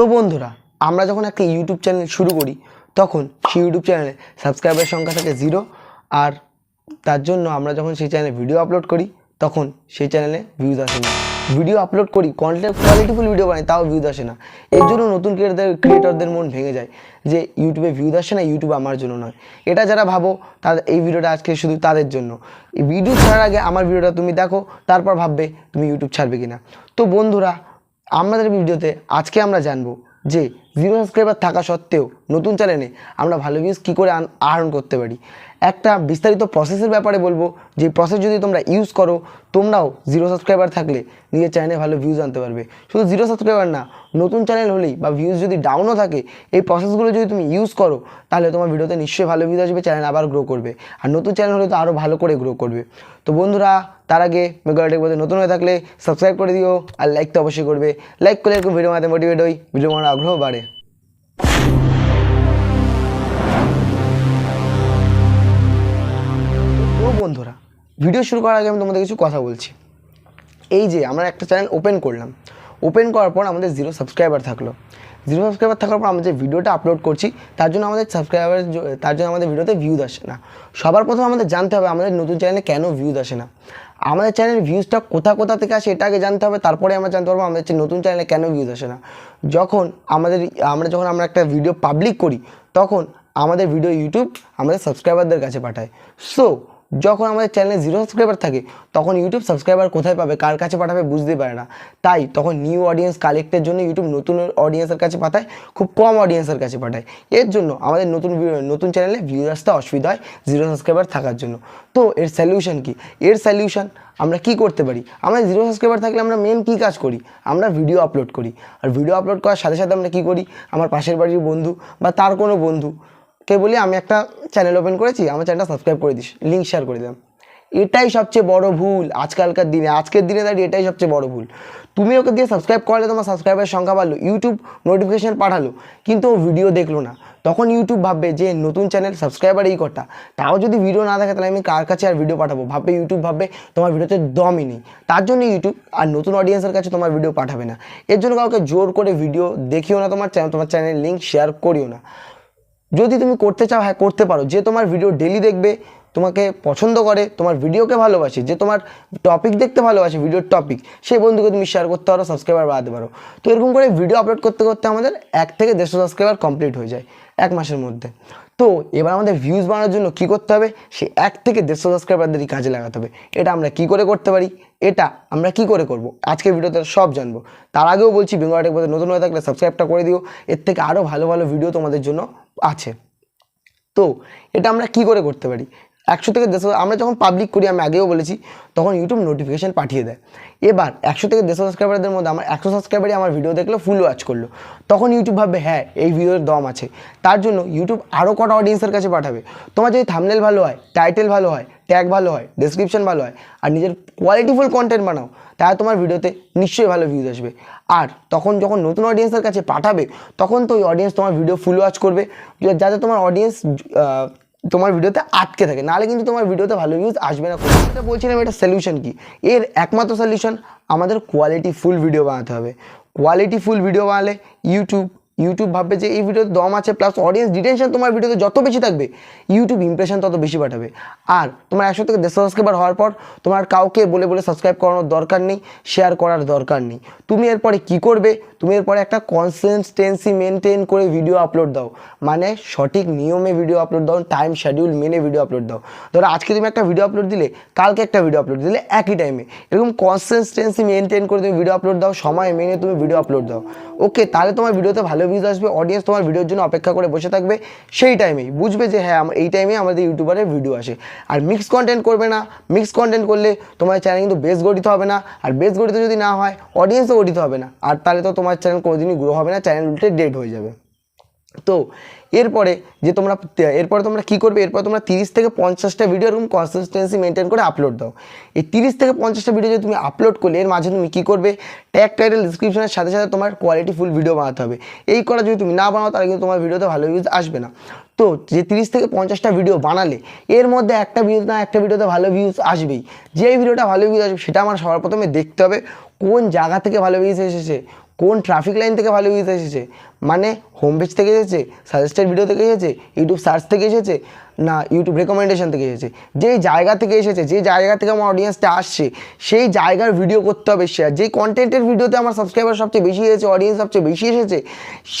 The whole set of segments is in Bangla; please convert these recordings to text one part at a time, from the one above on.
তো বন্ধুরা, আমরা যখন একটা ইউটিউব চ্যানেল শুরু করি, তখন সেই ইউটিউব চ্যানেলে সাবস্ক্রাইবার সংখ্যা থাকে জিরো আর তার জন্য আমরা যখন সেই চ্যানেলে ভিডিও আপলোড করি, তখন সেই চ্যানেলে ভিউজ আসে না। ভিডিও আপলোড করি কন্টেন্ট কোয়ালিটিফুল ভিডিও বানাই, তাও ভিউজ আসে না। এর জন্য নতুন ক্রিয়েটারদের ক্রিয়েটরদের মন ভেঙে যায় যে ইউটিউবে ভিউজ আসে না ইউটিউব আমার জন্য নয়। এটা যারা ভাবো তাদের এই ভিডিওটা আজকে শুধু তাদের জন্য। ভিডিও ছাড়ার আগে আমার ভিডিওটা তুমি দেখো, তারপর ভাববে তুমি ইউটিউব ছাড়বে কিনা। তো বন্ধুরা আমাদের ভিডিওতে আজকে আমরা জানব যে জিরো সাবস্ক্রাইবার থাকা সত্ত্বেও নতুন চ্যানেলে আমরা ভালো ভিউজ কী করে আহরণ করতে পারি। একটা বিস্তারিত প্রসেসের ব্যাপারে বলব। যে প্রসেস যদি তোমরা ইউজ করো, তোমরাও জিরো সাবস্ক্রাইবার থাকলে নিজের চ্যানেলে ভালো ভিউজ আনতে পারবে। শুধু জিরো সাবস্ক্রাইবার না, নতুন চ্যানেল হলেই বা ভিউজ যদি ডাউনও থাকে, এই প্রসেসগুলো যদি তুমি ইউজ করো, তাহলে তোমার ভিডিওতে নিশ্চয়ই ভালো ভিউজ আসবে চ্যানেল আবার গ্রো করবে। আর নতুন চ্যানেল হলে তো আরও ভালো করে গ্রো করবে। তো বন্ধুরা, তার আগে মেগাটেক বলতে নতুন হয়ে থাকলে সাবস্ক্রাইব করে দিও, আর লাইক তো অবশ্যই করবে। লাইক করলে এরকম ভিডিও বানাতে মোটিভেট হই ভিডিও বানানোর আগ্রহ বাড়ে। ভিডিও শুরু করার আগে আমি তোমাদের কিছু কথা বলছি। এই যে আমরা একটা চ্যানেল ওপেন করলাম। ওপেন করার পর আমাদের জিরো সাবস্ক্রাইবার থাকল। জিরো সাবস্ক্রাইবার থাকার পর আমরা যে ভিডিওটা আপলোড করছি, তার জন্য আমাদের সাবস্ক্রাইবার তার জন্য আমাদের ভিডিওতে ভিউজ আসে না। সবার প্রথমে আমাদের জানতে হবে আমাদের নতুন চ্যানেলে কেন ভিউজ আসে না। আমাদের চ্যানেলের ভিউজটা কোথা কোথা থেকে আসে এটা আগে জানতে হবে, তারপরে আমরা জানতে পারব আমাদের নতুন চ্যানেলে কেন ভিউজ আসে না। যখন আমাদের আমরা যখন আমরা একটা ভিডিও পাবলিক করি, তখন আমাদের ভিডিও ইউটিউব আমাদের সাবস্ক্রাইবারদের কাছে পাঠায়। সো যখন আমাদের চ্যানেলে জিরো সাবস্ক্রাইবার থাকে, তখন ইউটিউব সাবস্ক্রাইবার কোথায় পাবে, কার কাছে পাঠাবে বুঝতে পারে না। তাই তখন নিউ অডিয়েন্স কালেক্টের জন্য ইউটিউব নতুন অডিয়েন্সের কাছে পাঠায়, খুব কম অডিয়েন্সের কাছে পাঠায়। এর জন্য আমাদের নতুন নতুন চ্যানেলে ভিউ আসতে অসুবিধা হয় জিরো সাবস্ক্রাইবার থাকার জন্য। তো এর সলিউশন কি? এর সলিউশন আমরা কি করতে পারি? আমরা জিরো সাবস্ক্রাইবার থাকলে আমরা মেন কী কাজ করি? আমরা ভিডিও আপলোড করি। আর ভিডিও আপলোড করার সাথে সাথে আমরা কী করি? আমার পাশের বাড়ির বন্ধু বা তার কোনো বন্ধু কে বলি, আমি একটা চ্যানেল ওপেন করেছি, আমার চ্যানেলটা সাবস্ক্রাইব করে দিস লিঙ্ক শেয়ার করে দিলাম। এটাই সবচেয়ে বড় ভুল আজকালকার দিনে, আজকের দিনে দাঁড়িয়ে এটাই সবচেয়ে বড় ভুল। তুমি ওকে দিয়ে সাবস্ক্রাইব করলে তোমার সাবস্ক্রাইবারের সংখ্যা বাড়লো ইউটিউব নোটিফিকেশন পাঠালো, কিন্তু ও ভিডিও দেখল না। তখন ইউটিউব ভাববে যে, নতুন চ্যানেল সাবস্ক্রাইবার এই কটা। তাও যদি ভিডিও না থাকে, তাহলে আমি কার কাছে আর ভিডিও পাঠাবো? ভাববে ইউটিউব ভাববে, তোমার ভিডিওতে দমই নেই। তার জন্য ইউটিউব আর নতুন অডিয়েন্সের কাছে তোমার ভিডিও পাঠাবে না। এর জন্য কাউকে জোর করে ভিডিও দেখিও না তোমার চ্যানেল তোমার চ্যানেল লিঙ্ক শেয়ার করিও না। যদি তুমি করতে চাও হ্যাঁ করতে পারো। যে তোমার ভিডিও ডেলি দেখবে, তোমাকে পছন্দ করে, তোমার ভিডিওকে ভালোবাসে, যে তোমার টপিক দেখতে ভালোবাসে ভিডিওর টপিক সেই বন্ধুকে তুমি শেয়ার করতে পারো সাবস্ক্রাইবার বাড়াতে পারো। তো এরকম করে ভিডিও আপলোড করতে করতে আমাদের এক থেকে দেড়শো সাবস্ক্রাইবার কমপ্লিট হয়ে যায়, এক মাসের মধ্যে। তো এবার আমাদের ভিউজ বাড়ানোর জন্য কি করতে হবে? সে এক থেকে দেড়শো সাবস্ক্রাইবারদেরই কাজে লাগাতে হবে। এটা আমরা কি করে করতে পারি? এটা আমরা কি করে করব? আজকে ভিডিওতে সব জানব। তার আগেও বলছি বেঙ্গল টেক নতুন হয়ে থাকলে সাবস্ক্রাইবটা করে দিও। এর থেকে আরও ভালো ভালো ভিডিও তোমাদের জন্য আছে। তো এটা আমরা কি করে করতে পারি? একশো থেকে দেড়শো, আমরা যখন পাবলিক করি, আমি আগেও বলেছি, তখন ইউটিউব নোটিফিকেশান পাঠিয়ে দেয়। এবার একশো থেকে দেড়শো সাবস্ক্রাইবারদের মধ্যে আমার একশো সাবস্ক্রাইবারই আমার ভিডিও দেখল ফুল ওয়াচ করল। তখন ইউটিউব ভাববে হ্যাঁ এই ভিডিওর দম আছে। তার জন্য ইউটিউব আরও কটা অডিয়েন্সের কাছে পাঠাবে। তোমার যদি থামনেল ভালো হয় টাইটেল ভালো হয় ট্যাগ ভালো হয় ডেসক্রিপশন ভালো হয়, আর নিজের কোয়ালিটিফুল কন্টেন্ট বানাও, তাহলে তোমার ভিডিওতে নিশ্চয়ই ভালো ভিউজ আসবে। আর তখন যখন নতুন অডিয়েন্সের কাছে পাঠাবে, তখন তো ওই অডিয়েন্স তোমার ভিডিও ফুল ওয়াচ করবে। যাতে তোমার অডিয়েন্স তোমার ভিডিওতে আটকে থাকে। নাহলে কিন্তু তোমার ভিডিওতে ভালো ভিউজ আসবে না। এটা বলছিলাম, এটা সলিউশন কি? এর একমাত্র সলিউশন আমাদের কোয়ালিটি ফুল ভিডিও বানাতে হবে। কোয়ালিটি ফুল ভিডিও বানালে ইউটিউব ইউটিউব ভাববে যে এই ভিডিওতে দম আছে প্লাস অডিয়েন্স ডিটেনশন তোমার ভিডিওতে যত বেশি থাকবে ইউটিউব ইমপ্রেশন তত বেশি পাঠাবে। আর তোমার একশো থেকে দেড়শো সাবস্ক্রাইবার হওয়ার পর তোমার কাউকে বলে বলে সাবস্ক্রাইব করানোর দরকার নেই শেয়ার করার দরকার নেই। তুমি এরপরে কি করবে? তুমি এরপরে একটা কনসিস্টেন্সি মেনটেন করে ভিডিও আপলোড দাও। মানে সঠিক নিয়মে ভিডিও আপলোড দাও টাইম শিডিউল মেনে ভিডিও আপলোড দাও। ধরো আজকে তুমি একটা ভিডিও আপলোড দিলে, কালকে একটা ভিডিও আপলোড দিলে একই টাইমে এরকম কনসিস্টেন্সি মেনটেন করে তুমি ভিডিও আপলোড দাও, সময় মেনে তুমি ভিডিও আপলোড দাও। ওকে তাহলে তোমার ভিডিওতে ভালো ভিউজ আসবে অডিয়েন্স তোমার ভিডিওর জন্য অপেক্ষা করে বসে থাকবে সেই টাইমেই বুঝবে যে হ্যাঁ এই টাইমে আমাদের ইউটিউবারের ভিডিও আসে। আর মিক্স কন্টেন্ট করবে না। মিক্স কন্টেন্ট করলে তোমার চ্যানেল কিন্তু বেস গঠিত হবে না। আর বেস গঠিত যদি না হয় অডিয়েন্সও গঠিত হবে না। আর তাহলে তো তোমার চ্যানেল কোনোদিনই গ্রো হবে না চ্যানেল উল্টে ডেড হয়ে যাবে। তো এরপরে যে তোমরা, এরপরে তোমরা কী করবে? এরপর তোমরা তিরিশ থেকে পঞ্চাশটা ভিডিও এরকম কনসিস্টেন্সি মেনটেন করে আপলোড দাও। এই তিরিশ থেকে পঞ্চাশটা ভিডিও যদি তুমি আপলোড করলে, এর মাঝে তুমি কী করবে? ট্যাগ টাইটেল ডিসক্রিপশনের সাথে সাথে তোমার কোয়ালিটি ফুল ভিডিও বানাতে হবে। এই করা যদি তুমি না বানাও, তাহলে কিন্তু তোমার ভিডিওতে ভালো ভিউজ আসবে না। তো যে তিরিশ থেকে পঞ্চাশটা ভিডিও বানালে, এর মধ্যে একটা ভিডিও না একটা ভিডিওতে ভালো ভিউজ আসবেই। যেই ভিডিওটা ভালো ভিউজ আসবে, সেটা আমার সবার প্রথমে দেখতে হবে কোন জায়গা থেকে ভালো ভিউজ এসেছে, কোন ট্রাফিক লাইন থেকে ভালো ভিউজ এসেছে। মানে হোম পেজ থেকে এসেছে সাজেস্টেড ভিডিও থেকে এসেছে ইউটিউব সার্চ থেকে এসেছে, না ইউটিউব রেকমেন্ডেশন থেকে এসেছে। যেই জায়গা থেকে এসেছে যে জায়গা থেকে আমার অডিয়েন্সটা আসছে, সেই জায়গার ভিডিও করতে হবে শেয়ার যেই কন্টেন্টের ভিডিওতে আমার সাবস্ক্রাইবার সবচেয়ে বেশি এসেছে অডিয়েন্স সবচেয়ে বেশি এসেছে,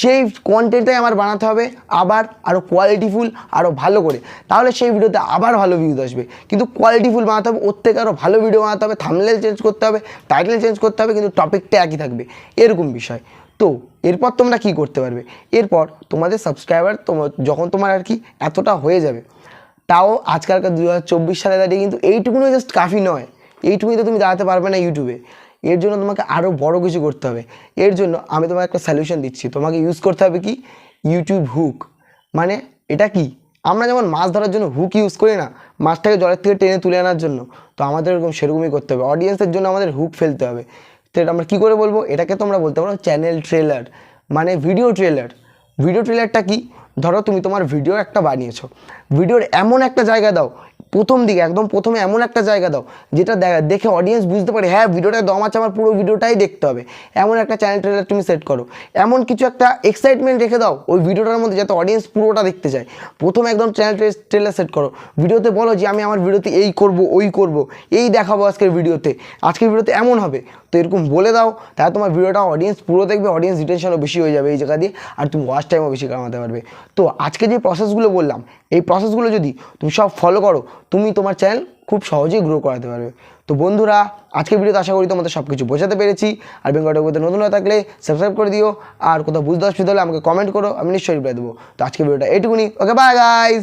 সেই কন্টেন্টটাই আমার বানাতে হবে, আবার আরও কোয়ালিটিফুল আরও ভালো করে। তাহলে সেই ভিডিওতে আবার ভালো ভিউজ আসবে। কিন্তু কোয়ালিটিফুল বানাতে হবে, ওর থেকে আরও ভালো ভিডিও বানাতে হবে থামলেল চেঞ্জ করতে হবে টাইটেল চেঞ্জ করতে হবে, কিন্তু টপিকটা একই থাকবে। এরকম বিষয়। তো এরপর তোমরা কি করতে পারবে? এরপর তোমাদের সাবস্ক্রাইবার তোমার যখন তোমার আর কি এতটা হয়ে যাবে, তাও আজকালকার দু হাজার চব্বিশ সালে দাঁড়িয়ে কিন্তু এইটুকুনি জাস্ট কাফি নয়। এইটুকুই তো তুমি দাঁড়াতে পারবে না ইউটিউবে এর জন্য তোমাকে আরও বড় কিছু করতে হবে। এর জন্য আমি তোমাকে একটা সলিউশন দিচ্ছি। তোমাকে ইউজ করতে হবে কি? ইউটিউব হুক মানে এটা কি? আমরা যেমন মাছ ধরার জন্য হুক ইউজ করি না, মাছটাকে জলের থেকে টেনে তুলে আনার জন্য, তো আমাদের এরকম সেরকমই করতে হবে। অডিয়েন্সের জন্য আমাদের হুক ফেলতে হবে। তো এটা আমরা কী করে বলব? এটাকে তোমরা বলতে পারো চ্যানেল ট্রেলার মানে ভিডিও ট্রেলার ভিডিও ট্রেলারটা কি? ধরো তুমি তোমার ভিডিও একটা বানিয়েছো। ভিডিওর এমন একটা জায়গা দাও প্রথম দিকে, একদম প্রথমে এমন একটা জায়গা দাও, যেটা দেখে অডিয়েন্স বুঝতে পারে হ্যাঁ ভিডিওটা দম আছে, আমার পুরো ভিডিওটাই দেখতে হবে। এমন একটা চ্যানেল ট্রেলার তুমি সেট করো। এমন কিছু একটা এক্সাইটমেন্ট রেখে দাও, ওই ভিডিওটার মধ্যে যাতে অডিয়েন্স পুরোটা দেখতে চায়। প্রথমে একদম চ্যানেল ট্রেলার সেট করো। ভিডিওতে বলো যে, আমি আমার ভিডিওতে এই করব, ওই করব, এই দেখাবো আজকের ভিডিওতে। আজকের ভিডিওতে এমন হবে। তো এরকম বলে দাও, তাহলে তোমার ভিডিওটা অডিয়েন্স পুরো দেখবে অডিয়েন্স রিটেনশনও বেশি হয়ে যাবে এই জায়গা দিয়ে, আর তুমি ওয়াচ টাইমও বেশি কামাতে পারবে। তো আজকে যে প্রসেসগুলো বললাম, এই প্রসেসগুলো যদি তুমি সব ফলো করো তুমি তোমার চ্যানেল খুব সহজেই গ্রো করাতে পারবে। তো বন্ধুরা, আজকের ভিডিওতে আশা করি তোমাদের সব কিছু বোঝাতে পেরেছি। আর বেঙ্গলটা করতে নতুন হয়ে থাকলে সাবস্ক্রাইব করে দিও। আর কোথাও বুঝতে অসুবিধা হলে আমাকে কমেন্ট করো, আমি নিশ্চয়ই রিপ্লাই দেবো। তো আজকের ভিডিওটা এটুকুনি ওকে বাই গাইজ